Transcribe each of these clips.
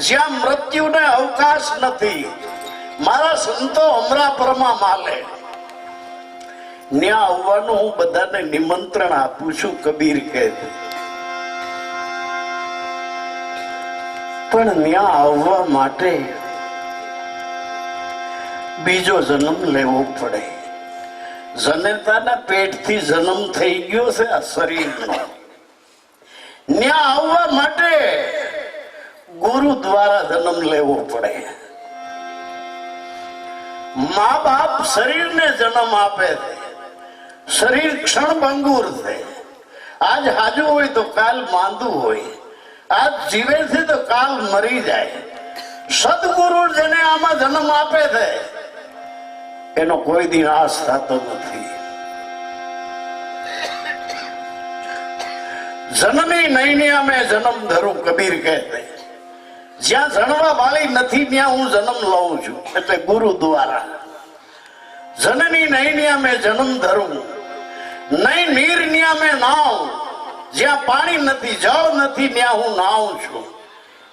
જ્યાં મૃત્યુને અવકાશ નથી. મારા સંતો અમરાપરમાં માલે. ત્યાં આવવાનું હું બધાને નિમંત્રણ આપું છું, કબીર કહે પણ ત્યાં આવવા માટે બીજો જન્મ લેવો પડે. જનતાના પેટથી જન્મ થઈ ગયો છે આ શરીરનો. ન્યા આવવા માટે ગુરુ દ્વારા જન્મ લેવો પડે. મા બાપ શરીરને જન્મ આપે છે. શરીર ક્ષણભંગુર છે. આજ હાજુ હોય તો કાલ માંદું હોય. આજ જીવે છે તો કાલ મરી જાય. સદગુરુ જેને આમાં જન્મ આપે છે. એનો કોઈ દી નાશ થતો નથી. જનની નૈની અમે જન્મ ધરું કબીર કહે છે જ્યાં જણવા વાળી નથી, ત્યાં હું જન્મ લઉં છું. એટલે ગુરુ દ્વારા. જનની નૈની અમે જન્મ ધરું. નહીં નીર ન્યા નાવ જ્યાં પાણી નથી, જળ નથી, ત્યાં હું નાવ છું.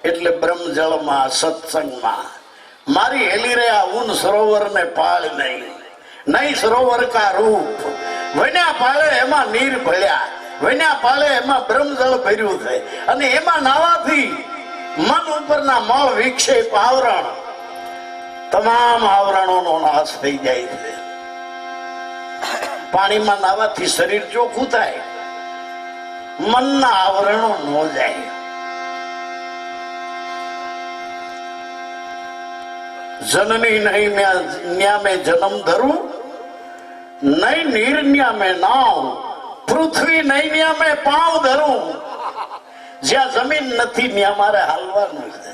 એટલે બ્રહ્મ જળમાં સત્સંગમાં મારી હેલી રે આ સરોવર ને પાળ નહીં. નહીં સરોવર કા રૂપ. વન્યા પાળે એમાં નીર ભળ્યા. વન્યા પાળે એમાં બ્રહ્મજળ ભર્યું છે. અને એમાં નાવાથી મન ઉપરના મળ વિક્ષેપ આવરણ તમામ આવરણોનો નાશ થઈ જાય છે. પાણીમાં નાવાથી શરીર ચોખ્ખું થાય. મનના આવરણો ન જાય. જનની નહીં ન્યામે જન્મ ધરું, નહીં નીર ન્યામે નાવ પૃથ્વી નહીં ન્યામે પાવ ધરું. જ્યાં જમીન નથી ત્યાં મારે હાલવાનું છે.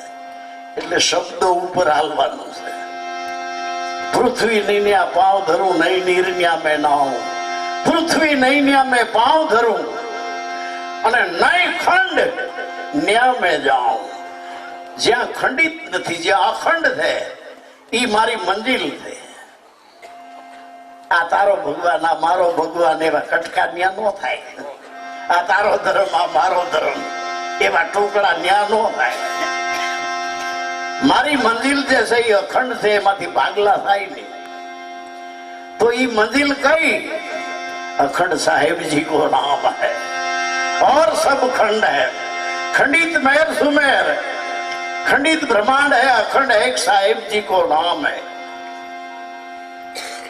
એટલે શબ્દો ઉપર હાલવાનું છે. પૃથ્વી નહીં ન્યા પાવ ધરું, નહીં નીર ન્યા મેં નાવ પૃથ્વી નહીં ન્યા મેં પાવ ધરું. અને નહીં ખંડ ન્યા મેં જાઉં. જ્યાં ખંડિત નથી, જ્યાં અખંડ છે. ઈ મારી મંજિલ છે આ તારો ભગવાન આ મારો ભગવાન એવા કટકા ન્યા નો થાય આ તારો ધર્મ આ મારો ધર્મ એવા ટુકડા ન્યા નો થાય મારી મંજિલ જે છે એ અખંડ છે એમાંથી ભાગલા થાય નહીં તો ઈ મંજિલ કઈ अखंड साहेब जी को नाम है और सब खंड है खंडित मेर सुमेर खंडित ब्रह्मांड है अखंड एक साहेब जी को नाम है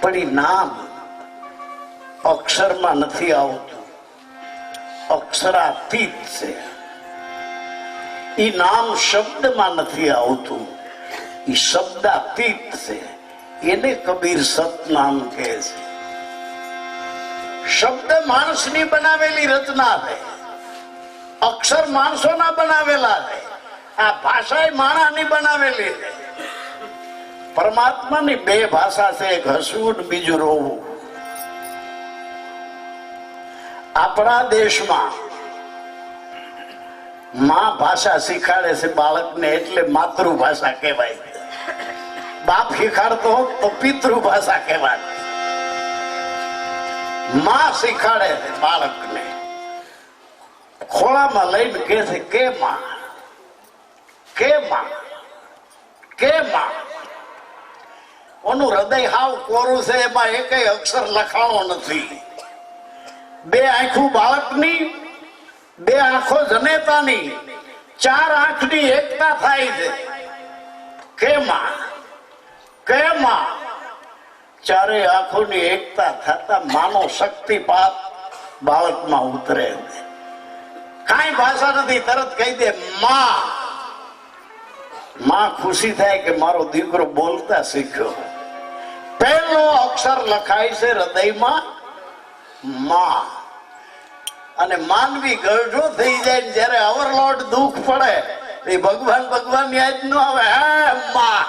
પણ ઈ નામ અક્ષરમાં નથી આવતું અક્ષરાતીત છે ઈ નામ શબ્દમાં નથી આવતું ઈ શબ્દાતીત છે એને કબીર સતનામ કહે છે શબ્દ માણસની બનાવેલી રચના છે અક્ષર માણસોના બનાવેલા છે આ ભાષા માણાની બનાવેલી. પરમાત્માની બે ભાષા છે, એક હસવું બીજું રોવું. આપણા દેશમાં માં ભાષા શીખાડે છે બાળકને એટલે માતૃભાષા કહેવાય. બાપ શીખાડતો તો પિતૃભાષા કહેવાય. માં શીખાડે છે બાળકને. ખોળામાં લઈને કે છે, કે માં? કે માં કે માં ઓનું હૃદય હાવ કોરું છે, એમાં એકય અક્ષર લખાણો નથી. બે આંખું બાળકની, બે આંખો જનેતાની, ચાર આંખની એકતા થાય છે. કે માં કે ચારે આંખોની એકતા થતા માનો શક્તિપાત બાળકમાં ઉતરે છે. કાંઈ ભાષા નથી, તરત કહી દે, માં. માં ખુશી થાય કે મારો દીકરો બોલતા શીખ્યો. પહેલો અક્ષર લખાય છે હૃદયમાં માં. અને માનવી ગરજો થઈ જાય જયારે અવરલોડ દુઃખ પડે એ ભગવાન ભગવાન યાદ ન આવે, હે માં.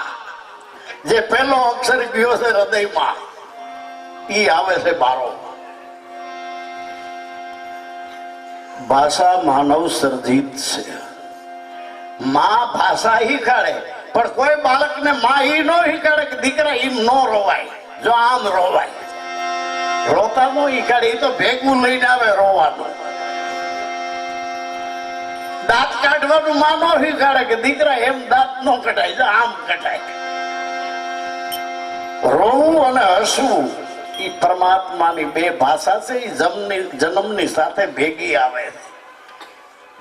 જે પહેલો અક્ષર ગયો છે હૃદયમાં, ઈ આવે છે બારો. ભાષા માનવ સર્જિત છે. માં ભાષા શીખાડે પણ કોઈ બાળકને માં ઈ નો શીખાડે કે દીકરા ઈમ નો રોવાય, જો આમ રોવાય. રોતા નો શીખાડે ઈ તો ભેગું લઈને આવે રોવાનું. દાંત કાઢવાનું માં નો શીખાડે કે દીકરા એમ દાંત નો કઢાય, જો આમ કટાય રોવું અને હસવું એ પરમાત્માની બે ભાષા છે એ જન્મની સાથે ભેગી આવે. છે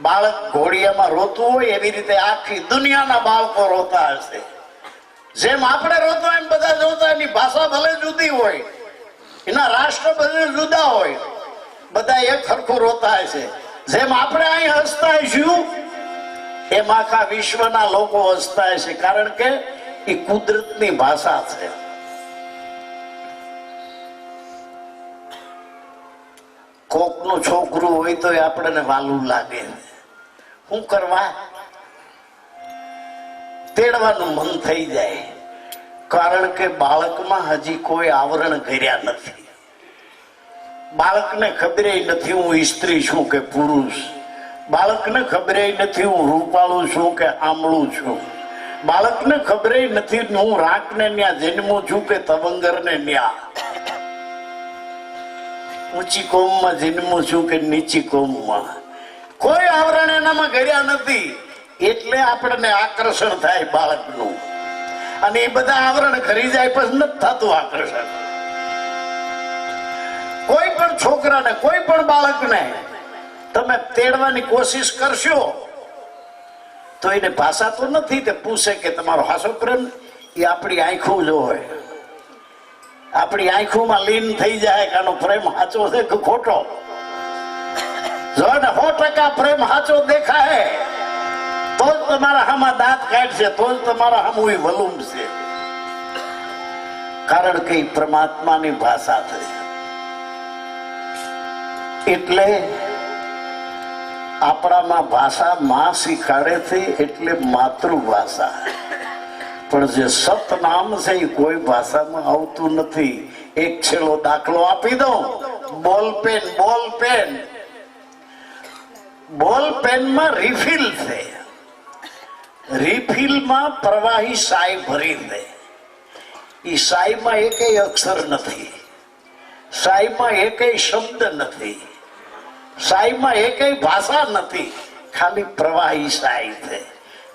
બાળક ઘોડિયામાં રોતું હોય એવી રીતે આખી દુનિયાના બાળકો રોતા હશે. જેમ આપણે રોતા એમ બધા જોતા એની ભાષા ભલે જુદી હોય, એના રાષ્ટ્ર ભલે જુદા હોય, બધા એક સરખું રોતા હશે. જેમ આપણે અહીં હસતા હશું એમ આખા વિશ્વના લોકો હસતા હશે, કારણ કે એ કુદરતની ભાષા છે. કોકનું છોકરું હોય તો આપણને વાલું લાગે. શું કરવા? તેડવાનું મન થઈ જાય. કારણ કે બાળકમાં હજી કોઈ આવરણ કર્યા નથી. બાળકને ખબર નથી હું સ્ત્રી છું કે પુરુષ. બાળકને ખબર નથી હું રૂપાળું છું કે આમળું છું. બાળકને ખબર નથી હું રાકને ન્યા જન્મું છું કે તવંગરને ન્યા. ઊંચી કોમમાં જન્મું છું કે નીચી કોમમાં. કોઈ આવરણ એનામાં કર્યા નથી. એટલે આપણને આકર્ષણ થાય બાળકનું. અને એ બધા આવરણ ખરી જાય પછી નથી થતું આકર્ષણ. કોઈ પણ છોકરાને, કોઈ પણ બાળકને તમે તેડવાની કોશિશ કરશો, તો એને ભાષા તો નથી તે પૂછે કે તમારો હાસો પ્રેમ એ આપણી આંખો જો હોય. આપણી આંખોમાં લીન થઈ જાય કે આનો પ્રેમ સાચો છે કે ખોટો? સો ટકા પ્રેમ સાચો દેખાય. તો જ તમારા હામાં દાંત કાઢશે, તો જ તમારા હામું વલુમ છે. કારણ કે પરમાત્માની ભાષા થઈ એટલે આપણામાં ભાષા માં શીખાડે છે, એટલે માતૃભાષા. પણ જે સતનામ છે એ કોઈ ભાષામાં આવતું નથી. એક છેલ્લો દાખલો આપી દો બોલ પેન બોલ પેન બોલ પેનમાં રિફિલ છે. રિફિલમાં પ્રવાહી સાય ભરી દે. એ સાયમાં એકેય અક્ષર નથી. સાયમાં એકેય શબ્દ નથી. સાયમાં એકેય ભાષા નથી. ખાલી પ્રવાહી સાય છે.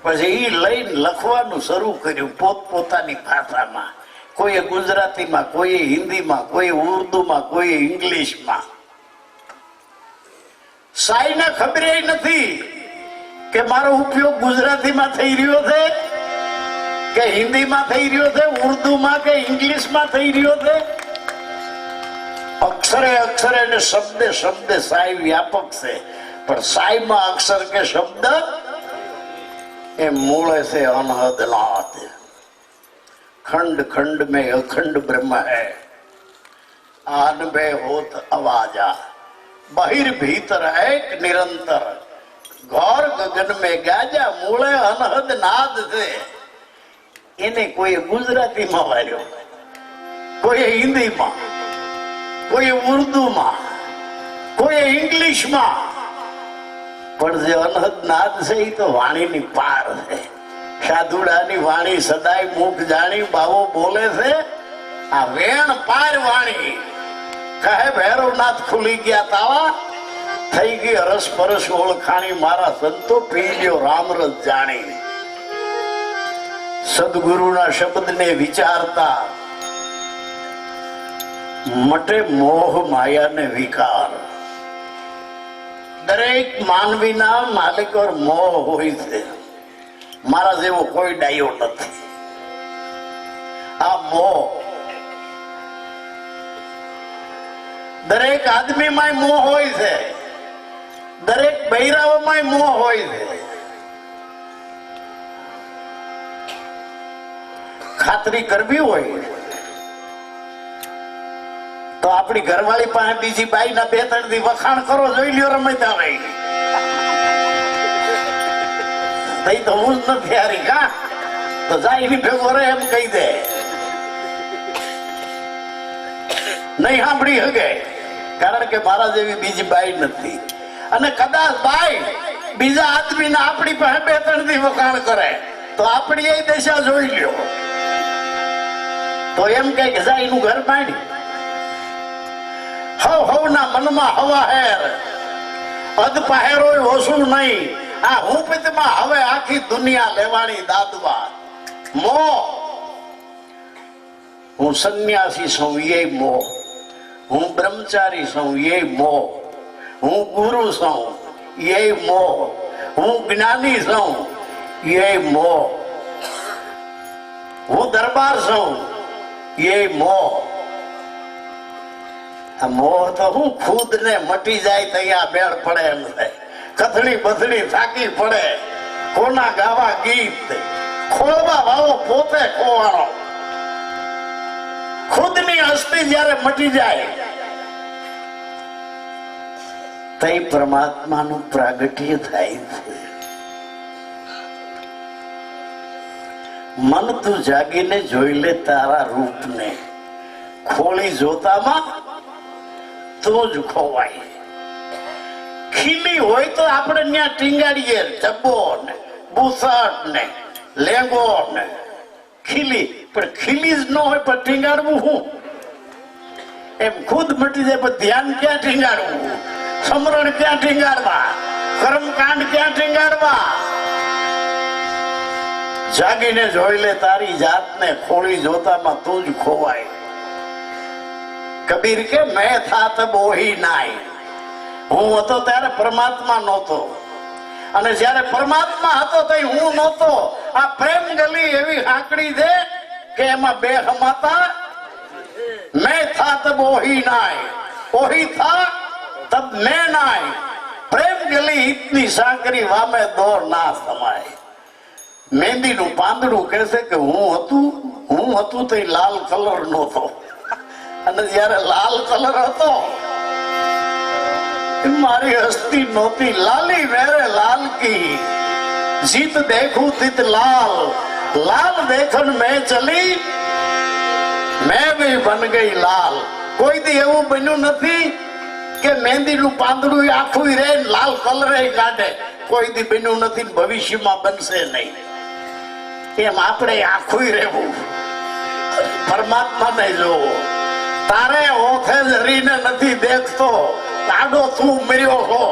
પછી એ લઈને લખવાનું શરૂ કર્યું પોતપોતાની ભાષામાં. કોઈએ ગુજરાતીમાં, કોઈએ હિન્દીમાં, કોઈએ ઉર્દુમાં, કોઈએ ઇંગ્લિશમાં. સાયને ખબર નથી કે મારો ઉપયોગ ગુજરાતીમાં થઈ રહ્યો છે કે હિન્દીમાં થઈ રહ્યો છે ઉર્દુમાં કે ઇંગ્લિશમાં થઈ રહ્યો છે અક્ષરે અક્ષરે ને શબ્દે શબ્દે સાય વ્યાપક છે પણ સાયમાં અક્ષર કે શબ્દ એ મૂળ से अनहद नाथ खंड खंड में अखंड ब्रह्म है आन में होत आवाजा બહિર ભીતર એક નિરંતર. ઘોર ગગન મેં ગાજા મૂળે અનહદ નાદ છે. એને કોઈ ગુજરાતીમાં વાર્યો કોઈ હિન્દીમાં. કોઈ ઉર્દુમાં. કોઈ ઇંગ્લિશમાં. પણ જે અનહદ નાદ છે એ તો વાણીની પાર છે. સાધુડાની વાણી સદાય મુખ જાણી બાવો બોલે છે. આ વેણ પાર વાણી. કહે ભૈરવનાથ ખુલી ગયા તાવા થઈ ગઈ હરસ પરસ ઓળખાણી, મારા સંતો પી ગયો રામરસ જાણી સદગુરુના શબ્દને વિચારતા મટે મોહ માયાને વિકાર. દરેક માનવીના માલિક મોહ હોય છે. મારા જેવો કોઈ ડાયો નથી. આ મોહ દરેક આદમીમાં મોહ હોય છે. દરેક બૈરાઓમાં મોહ હોય છે. ખાતરી કરવી હોય તો આપણી ઘરવાળી પાસે બીજી બાઈ ના બે, ત્રણ દી વખાણ કરો, જોઈ લ્યો રમતા ભાઈ તઈ તો હું જ નથી હારી કા તો જાય એની ભેગો રહે એમ કહી દે. નહીં સાંભળી હગે. કારણ કે મારા જેવી બીજી બાઈ નથી. અને કદાચ બાઈ બીજા આદમીને આપણી પાસે બે, ત્રણથી વખાણ કરે. તો આપણી એ દિશા જોઈ લ્યો. તો એમ કે જાય એનું ઘર માંડી હવ હવના મનમાં હવા હેર. અધ પહેરો ઓછું નહીં. આ હું પિતમાં હવે આખી દુનિયા લેવાની દાદવા. મો. હું સંન્યાસી છું એ મો. હું બ્રહ્મચારી છું એ મોહ. હું ગુરુ છું એ મોહ. હું જ્ઞાની છું એ મોહ. હું દરબાર છું એ મો આ મોહ તો હું ખુદ ને મટી જાય ત્યાં બેળ પડે એમ થાય. કથળી બથડી થાકી પડે. કોના ગાવા ગીત. ખોળવા વાળો પોતે ખોવાણો. ખુદની હસ્તી જ્યારે મટી જાય તઈ પરમાત્માનું પ્રાગટ્ય થાય મન તું જાગીને જોઈ લે તારા રૂપને. ખોળી જોતામાં તો જ ખોવાય. ખીલી હોય તો આપણે ત્યાં ટીંગાડીએ ચબ્બો ને બુસટ ને લેંગો ને ખીલી. પણ ખીલી જ ન હોય પણ ટીંગાડવું હું? એમ ખુદ મટી જાય પણ ધ્યાન ક્યાં ટીંગાડવું? સમરણ ક્યાં ટીંગાડવા? કર્મકાંડ ક્યાં ટીંગાડવા? જાગીને જોઈ લે તારી જાતને ખોળી જોતામાં તું જ ખોવાય. કબીર કે, મેં થાત બોહી નાય. હું હતો ત્યારે પરમાત્મા નહોતો. અને જ્યારે પરમાત્મા હતો તો હું નહોતો. આ પ્રેમ ગલી એવી આંકડી છે કે એમાં બે હમાતા મેં થા તબ ઓહી નાય ઓહી થા તબ મેં નાય. પ્રેમ ગલી ઇતની સાંકરી વામે દોર ના સમાય. મહેંદીનું પાંદડું કહેશે કે હું હતું હું હતું તો લાલ કલર નહોતો. અને જયારે લાલ કલર હતો મારી હસ્તી નહોતી. લાલી વેરે લાલ કી, જીત દેખું તીત લાલ. લાલ દેખન મેં ચલી મેં બી બન ગઈ લાલ કોઈ દી એવું બન્યું નથી કે મહેંદીનું પાંદડું આખું રે લાલ કલર કાઢે કોઈ દી બન્યું નથી ભવિષ્યમાં બનશે નહીં એમ આપણે આખું રહેવું પરમાત્માને જોવો તારે ઓથે હરીને નથી દેખતો તાડો તું મર્યો છો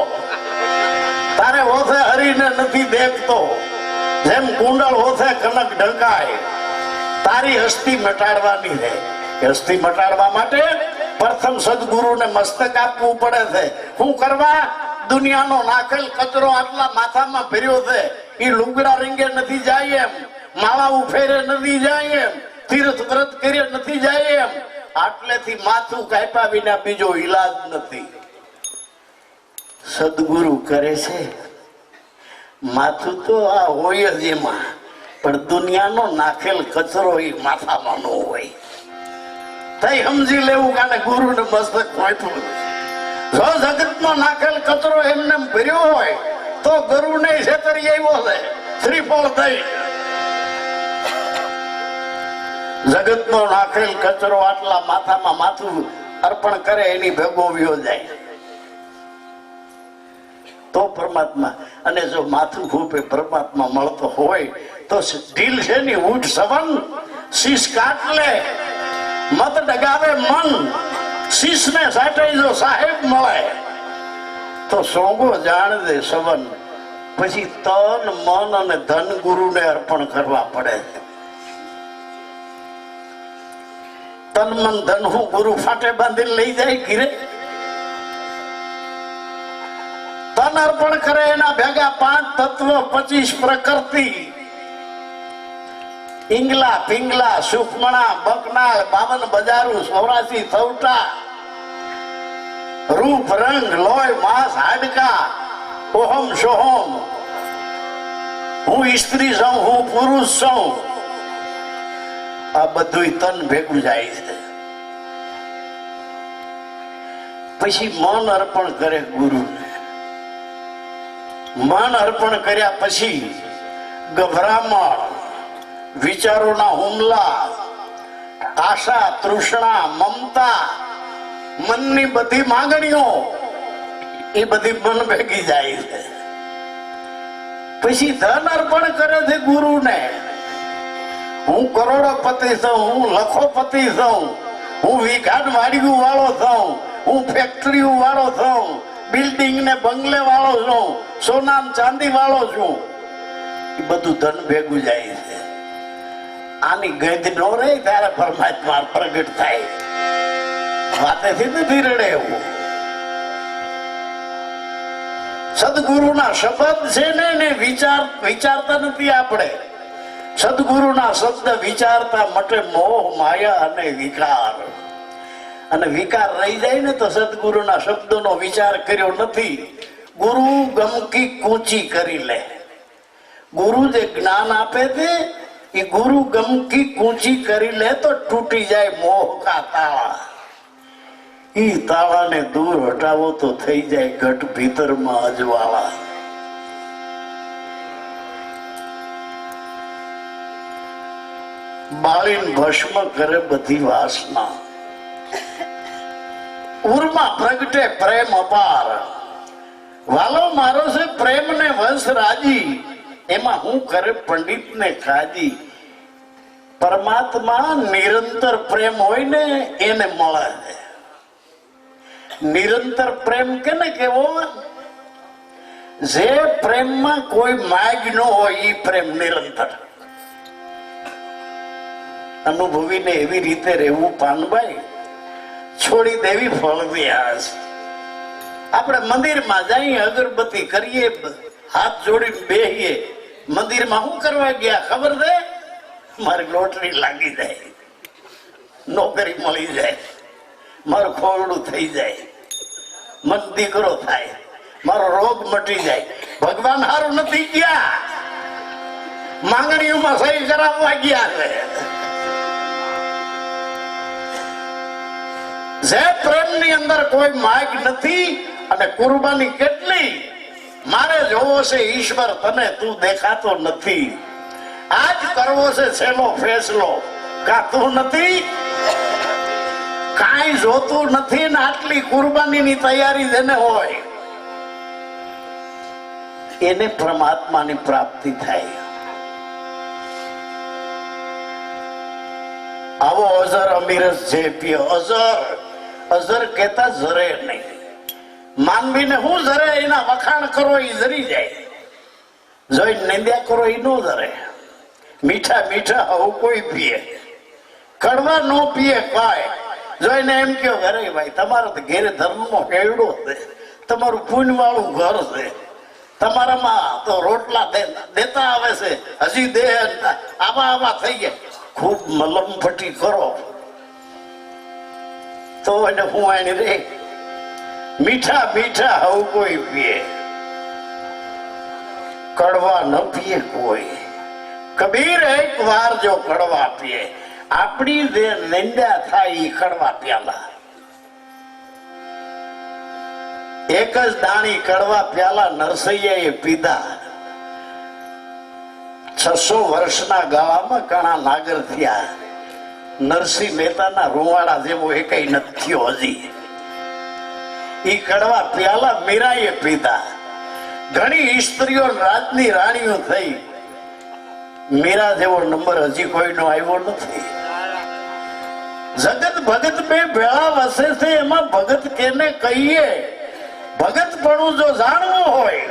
તારે ઓથે હરીને નથી દેખતો જેમ કુંડળ હોથે કનક ઢંકાય તારી હસ્તી મટાડવાની છે. હસ્તી મટાડવા માટે પ્રથમ સદગુરુને મસ્તક આપવું પડે છે. શું કરવા? દુનિયાનો નાખેલ કચરો આટલા માથામાં ભર્યો છે. એ લુગડા રીંગે નથી જાય એમ. માળા ઉફેરે નથી જાય એમ. તીર્થ વ્રત કરીએ નથી જાય એમ. આટલેથી માથું કાપ્યા વિના બીજો ઈલાજ નથી. સદગુરુ કરે છે માથું તો આ હોય જ એમાં. પણ દુનિયાનો નાખેલ કચરો એ માથામાં નો હોય. તઈ સમજી લેવું કાને ગુરુ મસ્તક પહોંચવું જો જગતમાં નાખેલ કચરો એમને એમ ભર્યો હોય, તો ગુરુ ને છેતરી આવ્યો છે. શ્રીફળ થઈ. જગતનો નાખેલ કચરો આટલા માથામાં માથું અર્પણ કરે એની ભેગો વ્યો જાય. તો પરમાત્મા. અને જો માથું ખૂપે પરમાત્મા મળતો હોય, તો ઢીલ છે ને ઊંટ સવન. શીશ કાટ લે. મત ડગાવે મન. શીશ ને સાટાઈ જો સાહેબ મળે. તો સોંગો જાણ દે સવન. પછી તન, મન અને ધન ગુરુને અર્પણ કરવા પડે. તન, મન, ધન હું ગુરુ ફાટે બાંધીને લઈ જાય ઘીરે. તન અર્પણ કરે એના ભેગા પાંચ તત્વ પચીસ પ્રકૃતિ. ઈંગલા પિંગલા સુખમણા બકનાળ બાવન બજારું સૌરાશી સૌટા રૂપ, રંગ, લોય, માંસ, હાડકા, ઓહમ, સોહમ. હું સ્ત્રી છું હું પુરુષ છું આ બધું તન ભેગું જાય છે. પછી મન અર્પણ કરે ગુરુને. મન અર્પણ કર્યા પછી ગભરામણ, વિચારોના હુમલા, આશા, તૃષ્ણા, મમતા, મનની બધી માંગણીઓ, એ બધી મન ભેગી જાય છે. પછી ધન અર્પણ કરે છે ગુરુને. હું કરોડોપતિ છું, હું લખોપતિ છું, હું વિઘાટ વાડિયું વાળો છું, હું ફેક્ટરી વાળો છું બિલ્ડિંગ ને બંગલે વાળો છું, સોનામ ચાંદી વાળો છું. એ બધું ધન ભેગું જાય છે. આની ગંધ નો રહે ત્યારે પરમાત્મા પ્રગટ થાય. વાતેથી નથી રડે એવું સદગુરુના શબ્દ છે ને એને વિચાર વિચારતા નથી આપણે. સદગુરુના શબ્દ વિચારતા મટે મોહ, માયા અને વિકાર. અને વિકાર રહી જાય ને તો સદગુરુના શબ્દોનો વિચાર કર્યો નથી. ગુરુ ગમકી કૂચી કરી લે. ગુરુ જે જ્ઞાન આપે છે એ ગુરુ ગમકી કૂચી કરી લે તો તૂટી જાય મોહ કા તાળા. એ તાળાને દૂર હટાવો તો થઈ જાય ઘટ ભીતરમાં અજવાળા. બાળીન ભસ્મ કરે બધી વાસના. ઉરમાં પ્રગટે પ્રેમ અપાર. વાલો, મારો છે પ્રેમ ને વંશ રાજી. એમાં હું કરે પંડિત ને ખાજી. પરમાત્મા નિરંતર પ્રેમ હોય ને એને મળે. નિરંતર પ્રેમ કેને કેવો જે પ્રેમમાં કોઈ માગ ન હોય એ પ્રેમ નિરંતર. અનુભવીને એવી રીતે રહેવું, પાનભાઈ છોડી દેવી આસ આપણે મંદિરમાં જઈએ, અગરબત્તી કરીએ, હાથ જોડી બેહીએ. મંદિરમાં શું કરવા ગયા, ખબર છે? મારી લોટરી લાગી જાય. નોકરી મળી જાય. મારું ખોરડું થઈ જાય. મન દીકરો થાય. મારો રોગ મટી જાય. ભગવાન હારું નથી ગયા. માંગણીઓમાં સહી કરાવવા ગયા છે. જે કુરબાની ને તૈયારી જેને હોય. એને પરમાત્માની પ્રાપ્તિ થાય. આવો અઝર અમીરસ જે પીએ, અઝર. અઝર કેતા ઝરે નહીં. માનવીને હું ઝરે, એના વખાણ કરો એ ઝરી જાય. જોઈ નિંદ્યા કરો એ નો ધરે મીઠા મીઠા આવું કોઈ પીએ. કડવા નો પીએ કાય જોઈને એમ કયો અરે ભાઈ, તમારા તો ઘેરે ધર્મનો હેરડો છે. તમારું પુણ્ય વાળું ઘર છે. તમારામાં તો રોટલા દેતા આવે છે. હજી દે આવા આવા થઈ ગયા. ખૂબ મલમ ફટી કરો. તો રે. મીઠા મીઠા હવ કોઈ પીએ. કડવા ન પીએ કોઈ. કબીર એક વાર જો કડવા પીએ. આપણી જે નિંદા થાય એ કડવા પ્યાલા. એક જ દાણી કડવા પ્યાલા નરસૈયાએ પીધા. છસો વર્ષના ગાળામાં ઘણા નાગર થયા. નરસિંહ મહેતાના રૂવાડા જેવો એ કઈ નથી થયો હજી. એ કડવા પ્યાલા મીરાએ પીધા. ઘણી સ્ત્રીઓ રાજની રાણીઓ થઈ. મીરા જેવો નંબર હજી કોઈનો આવ્યો નથી. જગત ભગત બે ભેળા વસે છે, એમાં ભગત કેને કહીએ? ભગત પણ જો જાણવું હોય,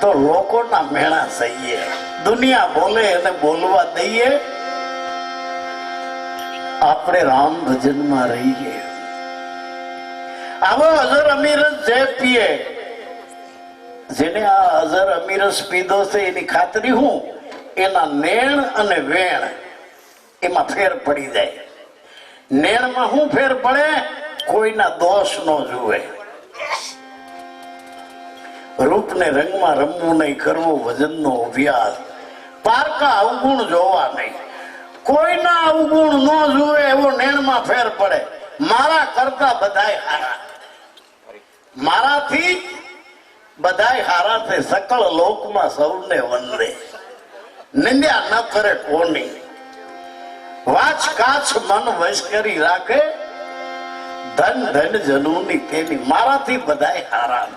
તો લોકોના મેળા સહીએ દુનિયા બોલે અને બોલવા દઈએ. આપણે રામ ભજનમાં રહીએ. આવો અઝર અમીરસ જે પીએ. જેને આ અઝર અમીરસ પીધો છે, એની ખાતરી હું, એના નેણ અને વેણ એમાં ફેર પડી જાય. નેણમાં શું ફેર પડે, કોઈના દોષ નો જુએ. રૂપને રંગમાં રમવું નહીં કરવું, વજનનો અભ્યાસ. પારકા અવગુણ જોવા નહીં. કોઈના અવગુણ ન જુએ એવો નેણમાં ફેર પડે. મારા કરતા બધાય હારા. મારાથી બધાય હારા છે. સકળ લોકમાં સૌને વંદે. નિંદ્યા ન કરે કોની. વાચ કાચ મન વશ કરી રાખે. ધન ધન જનુની તેની. મારાથી બધાય હારા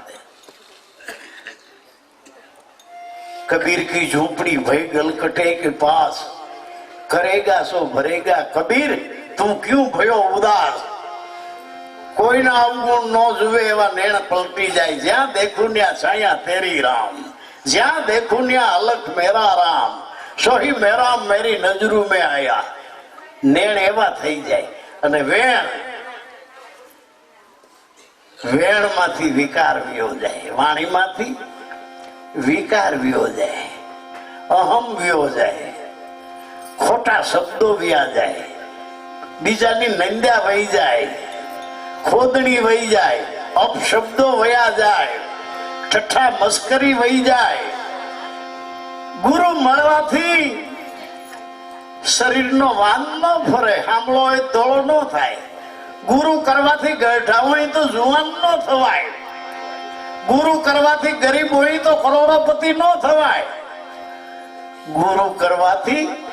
કબીર કી ઝૂંપડી ભય ગલકટે કે પાસ. કરેગા સો ભરેગા કબીર? તું ક્યુ ભયો ઉદાસ? કોઈના અવગુણ ન જુએ એવા નેણ પલટી જાય. જ્યાં દેખું ત્યાં છાયા તેરી રામ. જ્યાં દેખું ત્યાં અલખ મેરા રામ. સોહી મેરામ મેરી નજરુ મેં આયા. નેણ એવા થઈ જાય. અને વેણ વેણમાંથી વિકાર વ્યો જાય. વાણીમાંથી વિકાર વ્યો જાય. અહમ વ્યો જાય. ખોટા શબ્દો વ્યા જાય. બીજાની નંદ્યા વહી જાય. ખોદણી વહી જાય. અપશબ્દો વયા જાય. ઠઠ્ઠા મસ્કરી વહી જાય. ગુરુ મળવાથી શરીરનો વાન ન ફરે સાંભળો એ દોડો ન થાય. ગુરુ કરવાથી ગઢા હોય તો જુવાન ન થવાય. ગુરુ કરવાથી ગરીબ હોય તો કરોડોપતિ ન થવાય. ગુરુ કરવાથી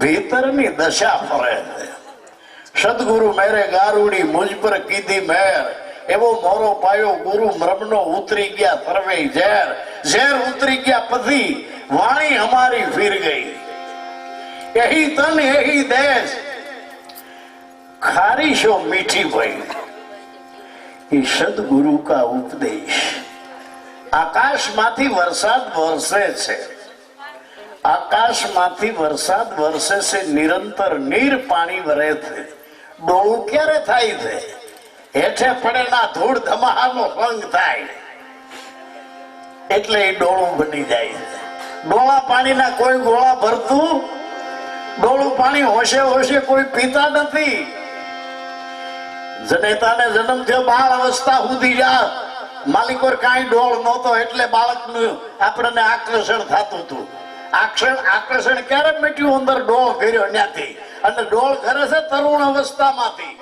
ભીતરની દશા ફરે છે. સદગુરુ મેરે ગારુડી મુજ પર કીધી મેર. એવો મોરો પાયો ગુરુ મ્રમનો ઉતરી ગયા સર્વે ઝેર. ઝેર ઉતરી ગયા પછી વાણી અમારી ફીર ગઈ. એહી તન, એહી દેશ. ખારીશો મીઠી ભઈ. એ સદગુરુ કા ઉપદેશ. આકાશમાંથી વરસાદ વરસે છે. આકાશમાંથી વરસાદ વરસે છે, નિરંતર નીર પાણી વરે છે. ડોળું ક્યારે થાય છે? હેઠે પડેલા ધૂળ ધમાહાનો ભંગ થાય. એટલે એ ડોળું બની જાય ડોળા પાણીના કોઈ ગોળા ભરતું? ડોળું પાણી હોશે હોશે કોઈ પીતા નથી. જનેતાને જન્મ થયો બાળ અવસ્થા સુધી જા. માલિકોર કાંઈ ડોળ નહોતો એટલે બાળકનું આપણને આકર્ષણ થતું હતું. આકર્ષણ ક્યારે મીઠ્યું અંદર ડોળ કર્યો ત્યાંથી અને ડોળ કરે છે તરુણ અવસ્થામાંથી.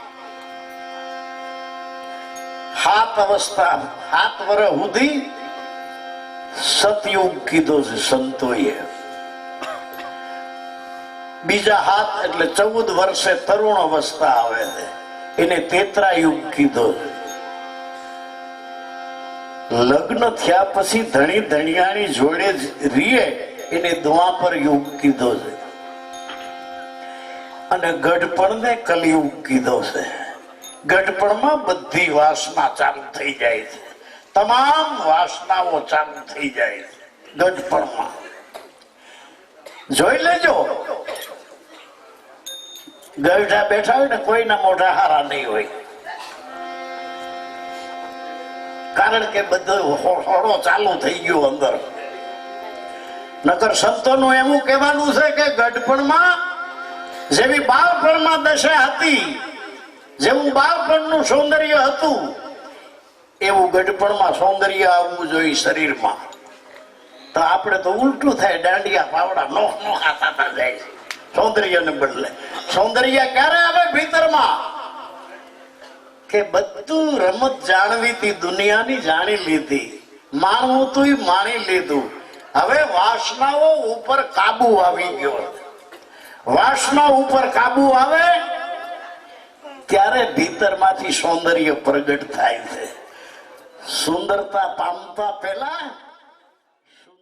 હાથ અવસ્થા, હાથ વર્ષ સુધી સતયુગ કીધો છે સંતોએ. બીજા હાથ એટલે ચૌદ વર્ષે તરુણ અવસ્થા આવે છે. એને તેતરા યુગ કીધો. લગ્ન થયા પછી ધણી ધણિયાની જોડે રીએ. એને દ્વાપર યુગ કીધો છે. અને ગઢપણને કલયુગ કીધો છે. ગઢપણમાં બધી વાસના ચાલુ થઈ જાય છે. તમામ વાસનાઓ ચાલુ થઈ જાય છે ગઢપણમાં. જોઈ લેજો. ગઢા બેઠા હોય ને કોઈના મોઢા હારા નહીં હોય. કારણ કે બધો હોડો ચાલુ થઈ ગયો અંદર. નકર સંતોનું એવું કહેવાનું છે કે ગઢપણમાં જેવી બાળપણમાં દશા હતી, જેવું બાળપણનું સૌંદર્ય હતું, એવું ગઢપણમાં સૌંદર્ય આવવું જોઈએ શરીરમાં. તો આપણે તો ઉલટું થાય, દાંડિયા પાવડા નોખ નોખા થતા જાય સૌંદર્યને બદલે. સૌંદર્ય ક્યારે આવે ભીતરમાં? કે બધું રમત જાણવી હતી, દુનિયાની જાણી લીધી. માણવું તું માણી લીધું. હવે વાસનાઓ ઉપર કાબુ આવી ગયો. વાસના ઉપર કાબુ આવે, ત્યારે ભીતરમાંથી સૌંદર્ય પ્રગટ થાય છે. સુંદરતા પામતા પહેલા